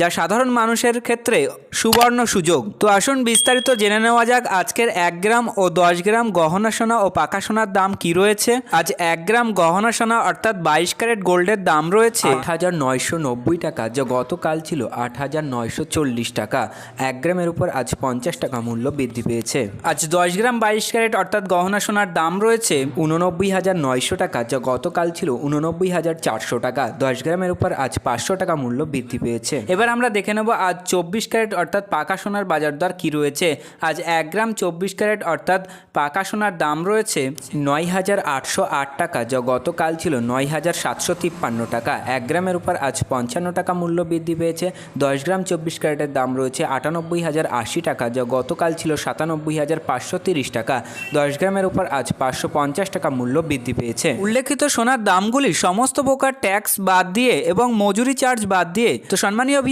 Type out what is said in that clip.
যা সাধারণ মানুষের ক্ষেত্রে সুবর্ণ সুযোগ। তো আসুন বিস্তারিত জেনে নেওয়া যাক আজকের এক গ্রাম ও দশ গ্রাম গহনা সোনা ও পাকা সোনার দাম কি রয়েছে। আজ এক গ্রাম গহনা সোনা অর্থাৎ বাইশ ক্যারেট গোল্ডের দাম রয়েছে। আট হাজার নয়শো নব্বই টাকা যা গতকাল ছিল আট হাজার নয়শো চল্লিশ টাকা। এক গ্রামের উপর আজ পঞ্চাশ টাকা মূল্য বৃদ্ধি পেয়েছে। আজ দশ গ্রাম বাইশ ক্যারেট অর্থাৎ গহনা সোনার দাম রয়েছে। উননব্বই হাজার নয়শো টাকা যা গতকাল ছিল উননব্বই হাজার চারশো টাকা। দশ গ্রামের উপর আজ পাঁচশো টাকা মূল্য বৃদ্ধি পেয়েছে। এবার আমরা দেখে নেব আজ চব্বিশ ক্যারেট অর্থাৎ পাকা সোনার বাজার দর কী রয়েছে। আজ এক গ্রাম চব্বিশ ক্যারেট অর্থাৎ পাকা সোনার দাম রয়েছে নয় হাজার আটশো আট টাকা, যা গতকাল ছিল নয় হাজার সাতশো তিপ্পান্ন টাকা। এক গ্রামের উপর আজ পঞ্চান্ন টাকা মূল্য বৃদ্ধি পেয়েছে। দশ গ্রাম চব্বিশ ক্যারেটের দাম রয়েছে আটানব্বই হাজার আশি টাকা, যা গতকাল ছিল সাতানব্বই হাজার পাঁচশো তিরিশ টাকা। দশ গ্রামের উপর আজ পাঁচশো পঞ্চাশ টাকা মূল্য বৃদ্ধি পেয়েছে। উল্লেখিত সোনার দামগুলি সমস্ত প্রকার ট্যাক্স বাদ দিয়ে এবং মজুরি চার্জ বাদ দিয়ে, তো সম্মানীয়